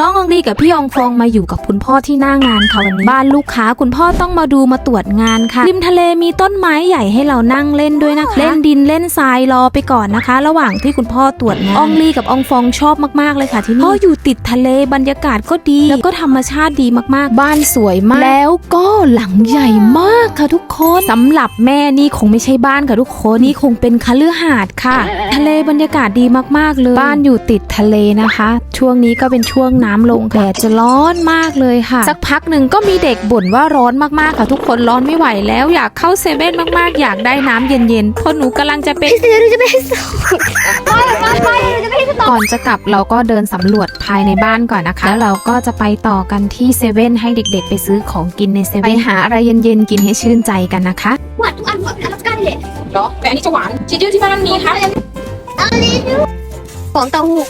น้องอองลีกับพี่อองฟองมาอยู่กับคุณพ่อที่หน้างานค่ะวันนี้บ้านลูกค้าคุณพ่อต้องมาดูมาตรวจงานค่ะริมทะเลมีต้นไม้ใหญ่ให้เรานั่งเล่นด้วยนะคะ เล่นดินเล่นทรายรอไปก่อนนะคะ ระหว่างที่คุณพ่อตรวจงานอองลีกับอองฟองชอบมากๆเลยค่ะที่นี่พ่ออยู่ติดทะเลบรรยากาศก็ดี แล้วก็ธรรมชาติดีมากๆ บ้านสวยมาก แล้วก็หลังใหญ่มากค่ะทุกคนสำหรับแม่นี่คงไม่ใช่บ้านค่ะทุกคนนี่คงเป็นคฤหาสน์ค่ะ ทะเลบรรยากาศดีมากๆเลย บ้านอยู่ติดทะเลนะคะ ช่วงนี้ก็เป็นช่วงน้ำลงแดดจะร้อนมากเลยค่ะ สักพักหนึ่งก็มีเด็กบ่นว่าร้อนมากๆค่ะทุกคนร้อนไม่ไหวแล้วอยากเข้าเซเว่นมากๆ อยากได้น้ำเย็นๆเพราะหนูกำลังจะเป็นเดี๋ยวเราจะไปให้ส่งไปไปไปเราจะไปให้ส่งก่อนจะกลับเราก็เดินสำรวจภายในบ้านก่อนนะคะ แล้วเราก็จะไปต่อกันที่เซเว่นให้เด็กๆ ไปซื้อของกินในเซเว่นไปหาอะไรเย็นๆ กินให้ชื่นใจกันนะคะหวานทุกอันหวานอลาสก้าเลยเนาะแต่อันนี้จะหวานชิจิที่บ้านมีคะอันนี้ดูของเต้าหู้